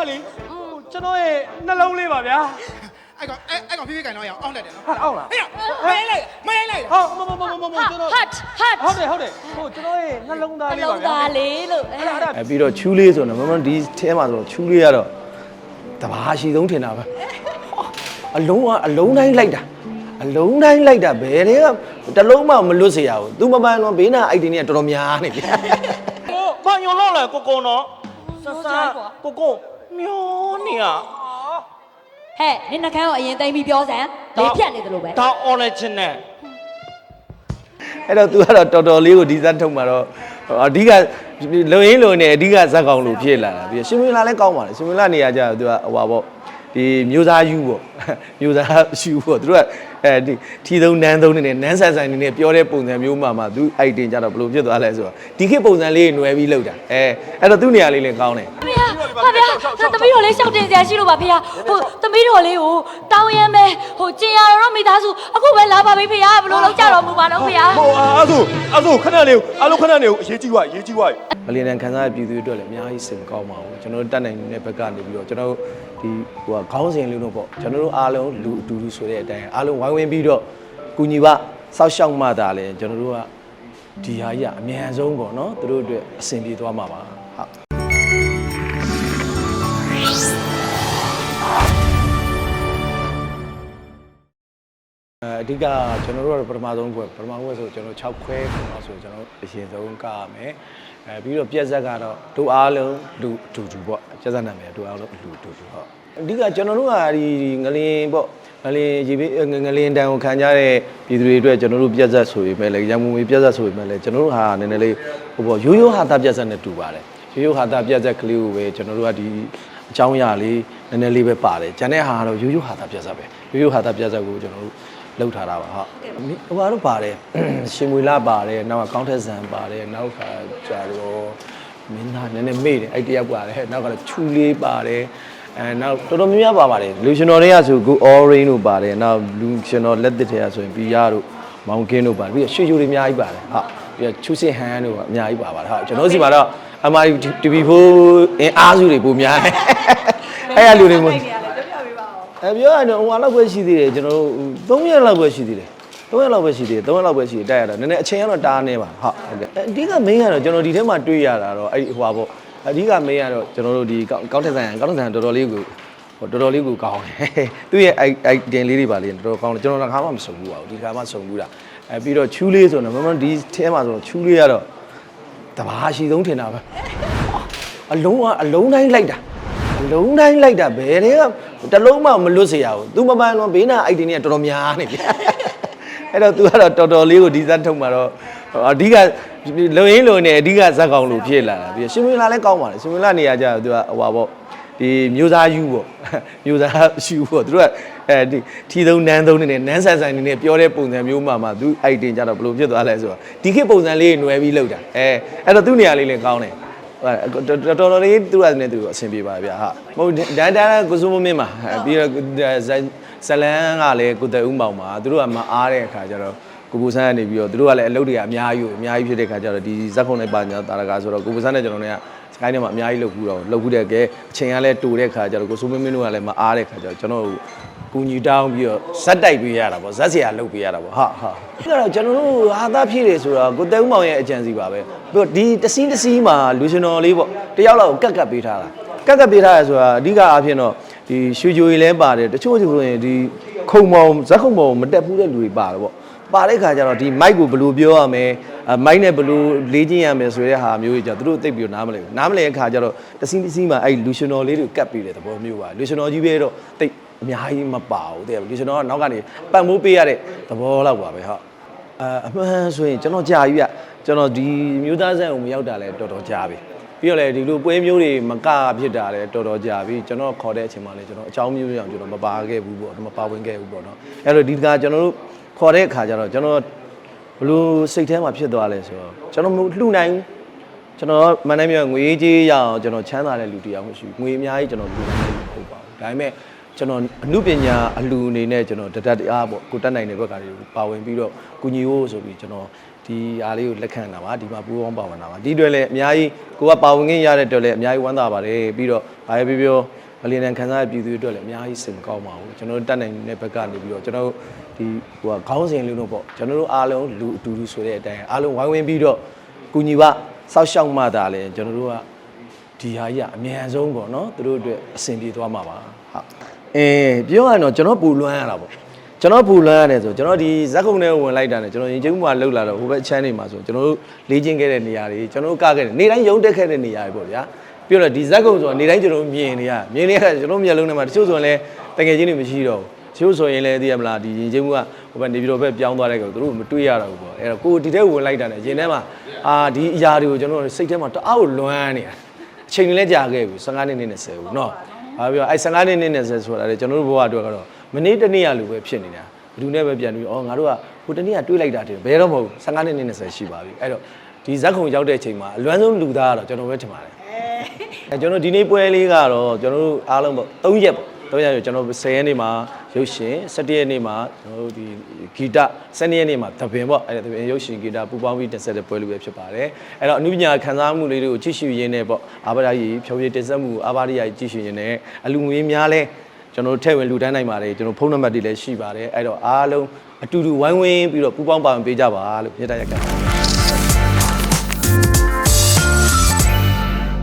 ကလေဟိုကျွန်တော်ရဲ့နှလုံးလေးပါဗျာအဲ့ကောင်အဲ့အဲ့ကောင်ဖိဖိကန်တော့ရအောင်အောင်းတက်တယ်နော်ဟာအောက်လားဟေ့မရိုင်းလိုက်မရိုင်းလိုက်ဟာမမမမမမကျွန်တော် hot hot ဟုတ်တယ်ဟုတ်တယ်ဟိုကျွန်တော်ရဲ့နှလုံးသားနှလေးပါလုံးဗျာသားလေးလို့အဲအဲ့ဒါအဲ့ဒါ အဲပြီးတော့ချူးလေးဆိုတော့မမဒီထဲမှာဆိုတော့ချူးလေးကတော့တဘာရှိဆုံးထင်တာပဲအလုံးကအလုံးတိုင်းလိုက်တာအလုံးတိုင်းလိုက်တာဘယ်တည်းကတစ်လုံးမှမလွတ်စေရဘူးသူမပန်းတော့ဘေးနာအိုက်တင်တွေကတော်တော်များနေပြီ ဟိုဘာညွန်လောက်လဲကိုကုံတော့ဆဆာကိုကုံ မျောနေရဟဲ့နင်နှကန်းကိုအရင်သိမ်းပြီးပြောစမ်းလေဖြတ်နေတယ်လို့ပဲဒါ original အဲ့တော့ तू ကတော့တော်တော်လေးကိုဒီဇက်ထုတ်မှာတော့အဓိကလုံရင်းလုံနေအဓိကဇက်ကောင်လို့ဖြစ်လာတာပြီးရှင်မင်းလာလည်းကောင်းပါလေရှင်မင်းလာနေရာကျတော့ तू ကဟိုပါပေါ့ဒီမျိုးသားယူပေါ့မျိုးသားယူပေါ့သူတို့ကအဲဒီထီသုံးနန်းသုံးနေနဲ့နန်းဆန်ဆန်နေနဲ့ပြောတဲ့ပုံစံမျိုးမှမှသူအိုက်တင်ကြတော့ဘလို့ဖြစ်သွားလဲဆိုတော့ဒီခေတ်ပုံစံလေးညွယ်ပြီးလောက်တာအဲအဲ့တော့သူ့နေရာလေးလည်းကောင်းတယ် ဖေဟာဟာဗျာသမီးတို့လေးရှောက်တင်စရာရှိလို့ပါဖေဟာဟိုသမီးတို့လေးကိုတောင်းရမ်းပဲဟိုကျင်ရတော့မိသားစုအခုပဲလာပါပြီဖေဟာဘယ်လိုလုပ်ကြတော့မူပါတော့ဖေဟာဟိုအဲ့ဆိုအဲ့ဆိုခဏလေးအားလုံးခဏလေးအရေးကြီးွားအရေးကြီးွားမလီနန်ခန်းစားပြည်သူတွေအတွက်လည်းအများကြီးစိတ်မကောင်းပါဘူးကျွန်တော်တို့တက်နိုင်တဲ့ဘက်ကနေပြီးတော့ကျွန်တော်တို့ဒီဟိုကခေါင်းစဉ်လေးလို့ပေါ့ကျွန်တော်တို့အားလုံးလူအတူတူဆိုတဲ့အတိုင်းအားလုံးဝိုင်းဝန်းပြီးတော့ကုညီပါစောက်ရှောက်မှသာလဲကျွန်တော်တို့ကဒီဟာကြီးကအမြန်ဆုံးပေါ့နော်သူတို့အတွက်အဆင်ပြေသွားမှာပါဟုတ် ဓိကကျွန်တော်တို့ကတော့ပထမဆုံးခွဲပထမခွဲဆိုကျွန်တော်6ခွဲခွဲတော့ဆိုကျွန်တော်အရင်ဆုံးကရမယ်အဲပြီးတော့ပြက်ဆက်ကတော့ဒုအားလုံးလူအတူတူပေါ့ပြက်ဆက်နာမည်ဒုအားလုံးလူအတူတူဟုတ်အဓိကကျွန်တော်တို့ကဒီငလင်ပေါ့ငလင်ရေပေးငလင်တန်ကိုခံကြတဲ့ပြည်သူတွေအတွက်ကျွန်တော်တို့ပြက်ဆက်ဆိုပေမဲ့လည်းရံမုံမေပြက်ဆက်ဆိုပေမဲ့လည်းကျွန်တော်တို့ဟာနည်းနည်းလေးဟိုပေါ့ရိုးရိုးဟာတာပြက်ဆက်နဲ့တူပါတယ်ရိုးရိုးဟာတာပြက်ဆက်ကလေးကိုပဲကျွန်တော်တို့ကဒီအကြောင်းအရာလေးနည်းနည်းလေးပဲပါတယ်ကျန်တဲ့ဟာကတော့ရိုးရိုးဟာတာပြက်ဆက်ပဲရိုးရိုးဟာတာပြက်ဆက်ကိုကျွန်တော်တို့ လောက်ထားတာပါဟုတ်ဟိုဘာလို့ပါတယ်ရှင်မွေလာပါတယ်နောက်ကကောင်းထက်ဆန်ပါတယ်နောက်ခါကျတော့မင်းသားနည်းနည်းမေ့တယ်အဲ့တယောက်ပါတယ်နောက်ကလည်းချူလေးပါတယ်အဲနောက်တော်တော်များများပါပါတယ်လူရှင်တော်တွေကဆိုကို orange တို့ပါတယ်နောက်လူရှင်တော်လက်သစ်တွေကဆိုရင်ဘီယာတို့မောင်ကင်းတို့ပါတယ်ပြီးတော့ရွှေချိုတွေအများကြီးပါတယ်ဟုတ်ပြီးတော့ချူစင်ဟန်တို့ကအများကြီးပါပါတယ်ဟုတ်ကျွန်တော်စီမှာတော့ MRI TV4 အင်အားစုတွေပုံများတယ်အဲ့ရလူတွေမို့ အဲပြောရတော့ဟိုလောက်ပဲရှိသေးတယ်ကျွန်တော်တို့3ရက်လောက်ပဲရှိသေးတယ်3ရက်လောက်ပဲရှိသေးတယ်3ရက်လောက်ပဲရှိတယ်တိုက်ရတာနည်းနည်းအချိန်ကတော့တားနေပါဟုတ်ဟုတ်ကဲ့အဓိက main ကတော့ကျွန်တော်ဒီထဲမှာတွေးရတာတော့အဲ့ဒီဟိုပါပေါ့အဓိက main ကတော့ကျွန်တော်တို့ဒီကောင်းထက်ဆိုင်ကောင်းထက်ဆိုင်တော်တော်လေးကိုဟိုတော်တော်လေးကိုကောင်းတယ်သူ့ရဲ့အဲ့အဲ့တင်လေးတွေပါလေတော်တော်ကောင်းတယ်ကျွန်တော်ကခါမှမစုံဘူးပါဘူးဒီခါမှစုံဘူးတာအဲပြီးတော့ချူးလေးဆိုတော့မမဒီထဲမှာဆိုတော့ချူးလေးကတော့တဘာရှိဆုံးထင်တာပဲအလုံးကအလုံးတိုင်းလိုက်တာအ လုံးတိုင်းလိုက်တာဘယ်တည်းကတစ်လုံးမှမလွတ်စေရဘူးသူမပန်းတော့ဘေးနာအိုက်တင်တွေကတော်တော်များနေပြီအဲ့တော့ तू ကတော့တော်တော်လေးကိုဒီဇက်ထုတ်မှာတော့အဓိကလုံရင်းလုံနေအဓိကဇက်ကောင်လို့ဖြစ်လာတာပြီးရှင်မင်းလာလည်းကောင်းပါလေရှင်မင်းလာနေရကြတော့ तू ကဟိုပါပေါ့ဒီမျိုးသားယူပေါ့ မျိုးသားယူပေါ့သူတို့ကအဲဒီထီသုံးနန်းသုံးနေနဲ့နန်းဆန်ဆန်နေနဲ့ပြောတဲ့ပုံစံမျိုးမှမှ तू အိုက်တင်ကြတော့ဘယ်လိုဖြစ်သွားလဲဆိုတော့ဒီခေတ်ပုံစံလေးနွယ်ပြီးလောက်တာအဲအဲ့တော့သူ့နေရာလေးလည်းကောင်းတယ် တော်တော်တော်လေးသူ့အနဲ့သူအဆင်ပြေပါဗျာဟာမဟုတ်ဒန်တန်ကိုစုမမင်းမှာပြီးတော့ဇလန်းကလည်းကိုတဲ့ဦးမောင်မှာသူတို့ကမအားတဲ့အခါကျတော့ကိုပူဆန်းကနေပြီးတော့သူတို့ကလည်းအလုပ်တွေကအများကြီးအများကြီးဖြစ်တဲ့အခါကျတော့ဒီဇက်ခုံနဲ့ပါညာတာရကာဆိုတော့ကိုပူဆန်းနဲ့ကျွန်တော်တို့ကစကိုင်းထဲမှာအများကြီးလုပ်ဘူးတော့လုပ်ဘူးတဲ့ကဲအချိန်ကလည်းတူတဲ့အခါကျတော့ကိုစုမမင်းတို့ကလည်းမအားတဲ့အခါကျတော့ကျွန်တော်တို့ ကူညီတောင်းပြီးတော့ဇက်တိုက်ပေးရတာပေါ့ဇက်ဆရာလုပ်ပေးရတာပေါ့ဟာဟာအဲ့တော့ကျွန်တော်တို့ဟာသားဖြစ်တယ်ဆိုတော့ကိုတဲဦးမောင်ရဲ့အကြံစီပါပဲပြီးတော့ဒီတစင်းတစင်းမှာလူရှင်တော်လေးပေါ့တယောက်လောက်ကိုကတ်ကတ်ပေးထားတာကတ်ကတ်ပေးထားရဆိုတာအဓိကအားဖြင့်တော့ဒီရွှေကြိုကြီးလဲပါတယ်တချို့ဆိုရင်ဒီခုံမောင်ဇက်ခုံမောင်မတက်ဘူးတဲ့လူတွေပါတယ်ပေါ့ပါတဲ့ခါကျတော့ဒီ mic ကိုဘယ်လိုပြောရမလဲ mic နဲ့ဘယ်လိုလေးကျင်းရမလဲဆိုတဲ့ဟာမျိုးကြီးကြသူတို့သိပြီးနားမလဲနားမလဲတဲ့ခါကျတော့တစင်းတစင်းမှာအဲ့လူရှင်တော်လေးတွေကတ်ပေးတဲ့သဘောမျိုးပါလူရှင်တော်ကြီးပဲတော့တိတ် အများကြီးမပါဘူးတဲ့လူရှင်တော်ကနောက်ကနေပတ်မိုးပေးရတဲ့သဘောလောက်ပါပဲဟုတ်အာအမှန်ဆိုရင်ကျွန်တော်ကြာပြီဗျကျွန်တော်ဒီမျိုးသားဆန်ကိုမရောက်တာလဲတော်တော်ကြာပြီပြီးတော့လေဒီလိုပွဲမျိုးတွေမကဖြစ်တာလဲတော်တော်ကြာပြီကျွန်တော်ခေါ်တဲ့အချိန်မှာလဲကျွန်တော်အကြောင်းမျိုးကြောင့်ကျွန်တော်မပါခဲ့ဘူးပေါ့မပါဝင်ခဲ့ဘူးပေါ့နော်အဲ့တော့ဒီကကျွန်တော်တို့ခေါ်တဲ့အခါကျတော့ကျွန်တော်ဘလို့စိတ်ထဲမှာဖြစ်သွားလဲဆိုတော့ကျွန်တော်မလှူနိုင်ဘူးကျွန်တော်မန္တလေးမြို့ငွေကြီးရအောင်ကျွန်တော်ချမ်းသာတဲ့လူတစ်ယောက်မရှိဘူးငွေအများကြီးကျွန်တော်လှူနိုင်တယ်မဟုတ်ပါဘူးဒါပေမဲ့ ကျွန်တော်အမှုပညာအလှူအနေနဲ့ကျွန်တော်တတတရားပေါ့ကိုတက်နိုင်တဲ့ဘက်ကတွေပါဝင်ပြီးတော့ကုညီဖို့ဆိုပြီးကျွန်တော်ဒီဒီအားလေးကိုလက်ခံတာပါဒီမှာပူပေါင်းပါဝင်တာပါဒီအတွက်လည်းအများကြီးကိုကပါဝင်ခင်းရတဲ့အတွက်လည်းအများကြီးဝမ်းသာပါတယ်ပြီးတော့ဘာပဲပြောပြောမလီနန်ခံစားရပြည်သူတွေအတွက်လည်းအများကြီးစိတ်မကောင်းပါဘူးကျွန်တော်တို့တက်နိုင်တဲ့ဘက်ကနေပြီးတော့ကျွန်တော်တို့ဒီဟိုကခေါင်းစဉ်လေးလို့ပေါ့ကျွန်တော်တို့အားလုံးလူအတူတူဆိုတဲ့အတိုင်းအားလုံးဝိုင်းဝန်းပြီးတော့ကုညီပါစောက်ရှောက်မှသာလဲကျွန်တော်တို့ကဒီဟာကြီးကအမြန်ဆုံးပေါ့နော်သူတို့အတွက်အဆင်ပြေသွားမှာပါဟုတ် အင်းပြောရရင်တော့ကျွန်တော်ပူလွမ်းရတာပေါ့ကျွန်တော်ပူလွမ်းရတယ်ဆိုကျွန်တော်ဒီဇက်ခုံထဲဝင်လိုက်တာနဲ့ကျွန်တော်ရင်ကျုံမှာလှုပ်လာတော့ဟိုဘက်ချမ်းနေမှာဆိုကျွန်တော်တို့လေးချင်းခဲ့တဲ့နေရာတွေကျွန်တော်တို့ကခဲ့တဲ့နေတိုင်းရုံတက်ခဲ့တဲ့နေရာတွေပေါ့ဗျာပြောတော့ဒီဇက်ခုံဆိုတာနေတိုင်းကျွန်တော်တို့မြင်နေရမြင်နေရကျွန်တော်မျက်လုံးထဲမှာတချို့ဆိုရင်လည်းတကယ်ချင်းတွေမရှိတော့ဘူးတချို့ဆိုရင်လည်းသိရမလားဒီရင်ကျုံကဟိုဘက်နေပြည်တော်ဘက်ပြောင်းသွားတဲ့ကောင်တို့မတွေ့ရတော့ဘူးပေါ့အဲ့တော့ကိုဒီထဲဝင်လိုက်တာနဲ့ရင်ထဲမှာအာဒီအရာတွေကိုကျွန်တော်စိတ်ထဲမှာတအားကိုလွမ်းနေတာ အချိန်လည်းကြာခဲ့ပြီ15နှစ်နဲ့20ဘူးเนาะ ဘာပြောအဲ15နှစ်နဲ့20ဆိုတာလေကျွန်တော်တို့ဘဝအတွက်ကတော့မနေ့တနေ့ရလိုပဲဖြစ်နေတာဘယ်သူနဲ့ပဲပြန်ပြီးဩငါတို့ကဟိုတနေ့ကတွေးလိုက်တာတည်းဘယ်တော့မဟုတ်15နှစ်နဲ့20ရှိပါပြီအဲ့တော့ဒီဇက်ခုံရောက်တဲ့အချိန်မှာအလွမ်းဆုံးလူသားကတော့ကျွန်တော်ပဲထင်ပါတယ်အဲကျွန်တော်ဒီနေ့ပွဲလေးကတော့ကျွန်တော်တို့အားလုံးပေါ့3ရက်ပေါ့ 3ရက်ကျွန်တော်10ရက်နေ့မှာရုပ်ရှင်17ရက်နေ့မှာကျွန်တော်တို့ဒီဂီတ12ရက်နေ့မှာသဘင်ပေါ့အဲ့ဒါသဘင်ရုပ်ရှင်ဂီတပူပေါင်းပြီးတင်ဆက်တဲ့ပွဲလေးပဲဖြစ်ပါတယ်အဲ့တော့အနုပညာခံစားမှုလေးတွေကိုကြည့်ရှုရင်းနဲ့ပေါ့အာဘာဒကြီးဖြောပြတင်ဆက်မှုအာဘာဒကြီးကြည့်ရှုရင်းနဲ့အလူငွေများလဲကျွန်တော်တို့ထည့်ဝင်လူတန်းနိုင်ပါတယ်ကျွန်တော်ဖုန်းနံပါတ်တွေလည်းရှိပါတယ်အဲ့တော့အားလုံးအတူတူဝိုင်းဝန်းပြီးတော့ပူပေါင်းပါဝင်ပေးကြပါလို့မြတ်တရက်က